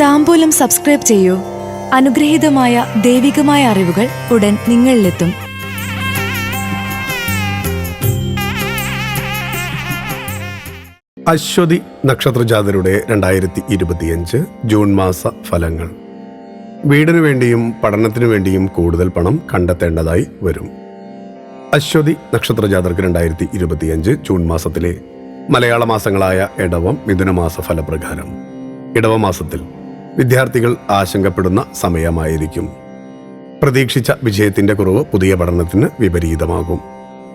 താമ്പൂലം subscribe ചെയ്യൂ. അനുഗ്രഹീതമായ ദൈവികമായ അറിവുകൾ ഉടൻ നിങ്ങളിലെത്തും. അശ്വതി നക്ഷത്രജാതരുടെ രണ്ടായിരത്തി ഇരുപത്തിയഞ്ച് ജൂൺ മാസ ഫലങ്ങൾ. വീടിനു വേണ്ടിയും പഠനത്തിനു വേണ്ടിയും കൂടുതൽ പണം കണ്ടെത്തേണ്ടതായി വരും. അശ്വതി നക്ഷത്രജാതർക്ക് രണ്ടായിരത്തി ഇരുപത്തിയഞ്ച് ജൂൺ മാസത്തിലെ മലയാള മാസങ്ങളായ ഇടവം മിഥുനമാസ ഫലപ്രകാരം. ഇടവ മാസത്തിൽ വിദ്യാർത്ഥികൾ ആശങ്കപ്പെടുന്ന സമയമായിരിക്കും. പ്രതീക്ഷിച്ച വിജയത്തിന്റെ കുറവ് പുതിയ പഠനത്തിന് വിപരീതമാകും.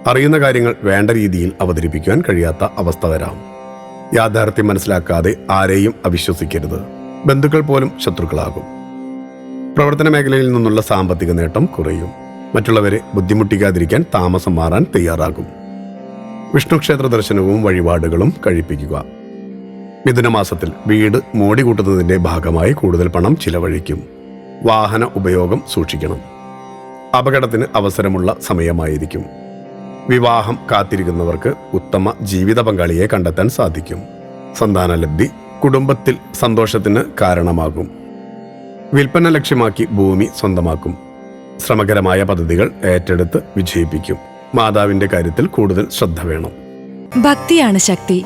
അറിയുന്ന കാര്യങ്ങൾ വേണ്ട രീതിയിൽ അവതരിപ്പിക്കുവാൻ കഴിയാത്ത അവസ്ഥ വരാം. യാഥാർത്ഥ്യം മനസ്സിലാക്കാതെ ആരെയും അവിശ്വസിക്കരുത്. ബന്ധുക്കൾ പോലും ശത്രുക്കളാകും. പ്രവർത്തന മേഖലയിൽ നിന്നുള്ള സാമ്പത്തിക നേട്ടം കുറയും. മറ്റുള്ളവരെ ബുദ്ധിമുട്ടിക്കാതിരിക്കാൻ താമസം മാറാൻ തയ്യാറാകും. വിഷ്ണുക്ഷേത്ര ദർശനവും വഴിപാടുകളും കഴിപ്പിക്കുക. മിഥുനമാസത്തിൽ വീട് മോടി കൂട്ടുന്നതിന്റെ ഭാഗമായി കൂടുതൽ പണം ചിലവഴിക്കും. വാഹന ഉപയോഗം സൂക്ഷിക്കണം. അപകടത്തിന് അവസരമുള്ള സമയമായിരിക്കും. വിവാഹം കാത്തിരിക്കുന്നവർക്ക് ഉത്തമ ജീവിത പങ്കാളിയെ കണ്ടെത്താൻ സാധിക്കും. സന്താനലബ്ധി കുടുംബത്തിൽ സന്തോഷത്തിന് കാരണമാകും. വിൽപ്പന ലക്ഷ്യമാക്കി ഭൂമി സ്വന്തമാക്കും. ശ്രമകരമായ പദ്ധതികൾ ഏറ്റെടുത്ത് വിജയിപ്പിക്കും. മാതാവിന്റെ കാര്യത്തിൽ കൂടുതൽ ശ്രദ്ധ വേണം. ഭക്തിയാണ് ശക്തി.